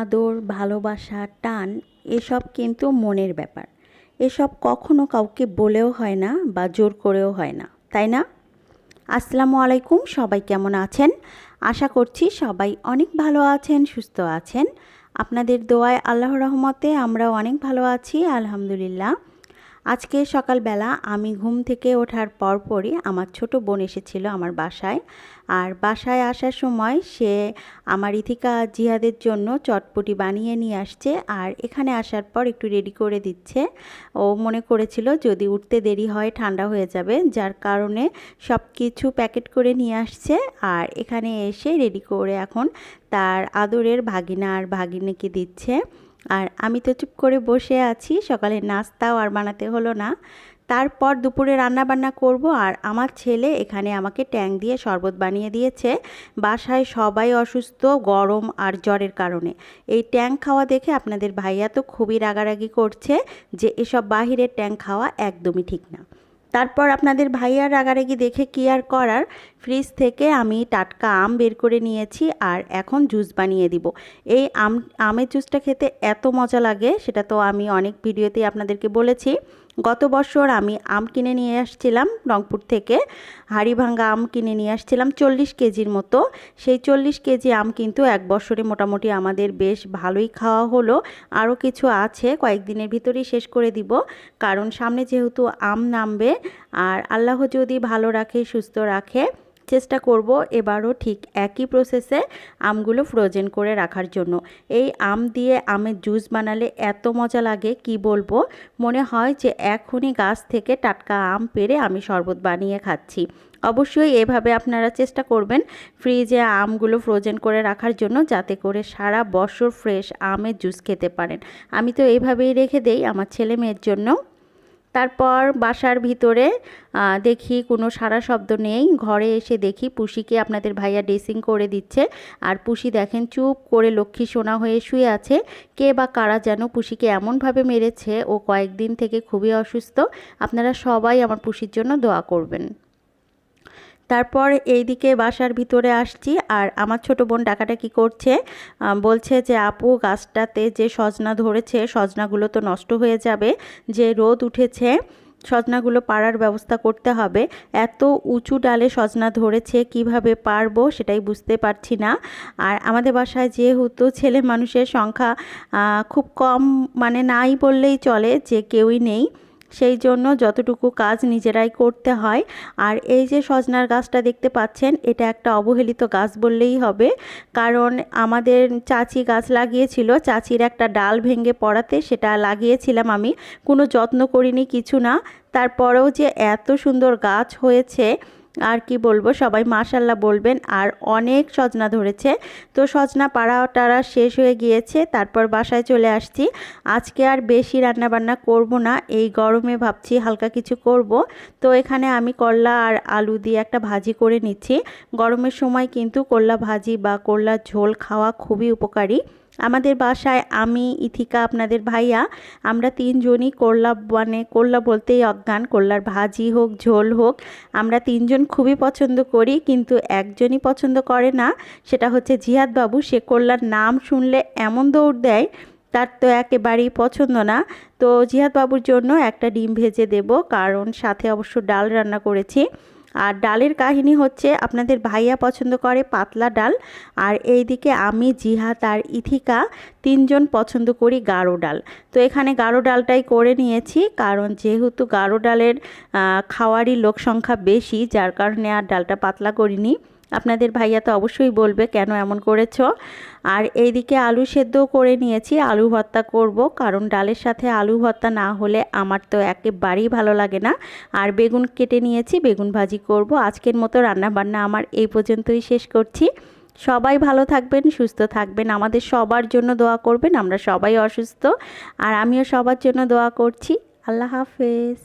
আদর, ভালোবাসা, টান, এসব কিন্তু মনের ব্যাপার। এসব কখনো কাউকে বলেও হয় না বা জোর করেও হয় না, তাই না? আসসালামু আলাইকুম, সবাই কেমন আছেন? আশা করছি সবাই অনেক ভালো আছেন, সুস্থ আছেন। আপনাদের দোয়ায় আল্লাহ রহমতে আমরা অনেক ভালো আছি, আলহামদুলিল্লাহ। আজকে সকালবেলা আমি ঘুম থেকে ওঠার পরপরই আমার ছোট বোন এসেছিল আমার বাসায়। আর বাসায় আসার সময় সে আমার ইথিকা জিহাদের জন্য চটপটি বানিয়ে নিয়ে আসছে আর এখানে আসার পর একটু রেডি করে দিচ্ছে। ও মনে করেছিল যদি উঠতে দেরি হয় ঠান্ডা হয়ে যাবে, যার কারণে সব কিছু প্যাকেট করে নিয়ে আসছে। আর এখানে এসে রেডি করে এখন তার আদরের ভাগিনা আর ভাগিনীকে দিচ্ছে। আর আমি তো চুপ করে বসে আছি, সকালে নাস্তাও আর বানাতে হলো না। তারপর দুপুরে রান্না বান্না করব আর আমার ছেলে এখানে আমাকে ট্যাং দিয়ে শরবত বানিয়ে দিয়েছে। বাসায় সবাই অসুস্থ, গরম আর জ্বরের কারণে। এই ট্যাং খাওয়া দেখে আপনাদের ভাইয়া তো খুবই রাগারাগি করছে যে এসব বাহিরের ট্যাং খাওয়া একদমই ঠিক না। তারপর আপনাদের ভাইয়ার রাগারাগি দেখে কি আর করার? ফ্রিজ থেকে আমি টাটকা আম বের করে নিয়েছি আর এখন জুস বানিয়ে দিব। এই আম, আমের জুসটা খেতে এত মজা লাগে, সেটা তো আমি অনেক ভিডিওতেই আপনাদেরকে বলেছি। গত বছর আমি আম কিনে নিয়ে আসছিলাম রংপুর থেকে হাড়ি ভাঙ্গা আম কিনে নিয়ে আসছিলাম চল্লিশ কেজির মতো। সেই চল্লিশ কেজি আম কিন্তু এক বছরে মোটামুটি আমাদের বেশ ভালোই খাওয়া হলো। আরও কিছু আছে, কয়েকদিনের ভিতরেই শেষ করে দিব। কারণ সামনে যেহেতু আম নামবে, আর আল্লাহ যদি ভালো রাখে, সুস্থ রাখে চেষ্টা করব এবারও ঠিক একই প্রসেসে আমগুলো ফ্রোজেন করে রাখার জন্য। এই আম দিয়ে আমের জুস বানালে এত মজা লাগে, কি বলব? মনে হয় যে এখনই গাছ থেকে টাটকা আম পেরে আমি শরবত বানিয়ে খাচ্ছি। অবশ্যই এভাবে আপনারা চেষ্টা করবেন ফ্রিজে আমগুলো ফ্রোজেন করে রাখার জন্য যাতে করে সারা বছর ফ্রেশ আমের জুস খেতে পারেন। আমি তো এইভাবেই রেখে দেই আমার ছেলে মেয়ের জন্য। তারপর বাসার ভিতরে দেখি কোনো সারা শব্দ নেই। ঘরে এসে দেখি পুষিকে আপনাদের ভাইয়া ড্রেসিং করে দিচ্ছে। আর পুষি দেখেন চুপ করে লক্ষ্মী সোনা হয়ে শুয়ে আছে। কে বা কারা যেন পুষিকে এমনভাবে মেরেছে। ও কয়েকদিন থেকে খুবই অসুস্থ। আপনারা সবাই আমার পুষির জন্য দোয়া করবেন। তারপর এইদিকে বাসার ভিতরে আসছি আর আমার ছোট বোন ডাকাটাকি করছে। বলছে যে, আপু, গাছটাতে যে সজনা ধরেছে, সজনাগুলো তো নষ্ট হয়ে যাবে, যে রোদ উঠেছে, সজনাগুলো পাড়ার ব্যবস্থা করতে হবে। এত উঁচু ডালে সজনা ধরেছে, কীভাবে পারব সেটাই বুঝতে পারছি না। আর আমাদের বাসায় যেহেতু ছেলে মানুষের সংখ্যা খুব কম মানে নাই বললেই চলে, যে কেউই নেই। সেই জন্য যতটুকু কাজ নিজেরাই করতে হয়। আর এই যে সজনার গাছটা দেখতে পাচ্ছেন, এটা একটা অবহেলিত গাছ বললেই হবে। কারণ আমাদের চাচি গাছ লাগিয়েছিল, চাচির একটা ডাল ভেঙে পড়াতে সেটা লাগিয়েছিলাম আমি। কোনো যত্ন করিনি, কিছু না। তারপরেও যে এত সুন্দর গাছ হয়েছে আর কি বলব, সবাই মাশাল্লাহ বলবেন। আর অনেক সজনা ধরেছে। তো সজনা পাড়া টাড়া শেষ হয়ে গিয়েছে, তারপর বাসায় চলে আসছি। আজকে আর বেশি রান্না বান্না করব না, এই গরমে ভাবছি হালকা কিছু করব। তো এখানে আমি করলা আর আলু দিয়ে একটা ভাজি করে নিচ্ছি। গরমের সময় কিন্তু করলা ভাজি বা করলা ঝোল খাওয়া খুবই উপকারী। আমাদের বাসায় আমি, ইথিকা, আপনাদের ভাইয়া, আমরা তিনজনই করলা মানে করলা বলতেই অজ্ঞান। করলার ভাজি হোক, ঝোল হোক, আমরা তিনজন খুবই পছন্দ করি, কিন্তু একজনই পছন্দ করে না। সেটা হচ্ছে জিহাদ বাবু। সে করলার নাম শুনলে এমন দৌড় দেয়, তার তো একেবারেই পছন্দ না। তো জিহাদ বাবুর জন্য একটা ডিম ভেজে দেব, কারণ সাথে অবশ্য ডাল রান্না করেছি। আর ডালের কাহিনী হচ্ছে আপনাদের ভাইয়া পছন্দ করে পাতলা ডাল, আর এই দিকে আমি জিহাদ আর ইথিকা তিনজন পছন্দ করি গাঢ় ডাল। তো এখানে গাঢ় ডালটাই করে নিয়েছি, কারণ যেহেতু গাঢ় ডালের খাওয়ারই লোক সংখ্যা বেশি, যার কারণে আর ডালটা পাতলা করিনি। আপনাদের ভাইয়া তো অবশ্যই বলবে কেন এমন করেছ। আর এইদিকে আলু সেদ্ধও করে নিয়েছি, আলু ভর্তা করব, কারণ ডালের সাথে আলু ভর্তা না হলে আমার তো একেবারেই ভালো লাগে না। আর বেগুন কেটে নিয়েছি, বেগুন ভাজি করব। আজকের মতো রান্না বান্না আমার এই পর্যন্তই শেষ করছি। সবাই ভালো থাকবেন, সুস্থ থাকবেন, আমাদের সবার জন্য দোয়া করবেন, আমরা সবাই অসুস্থ। আর আমিও সবার জন্য দোয়া করছি। আল্লাহ হাফেজ।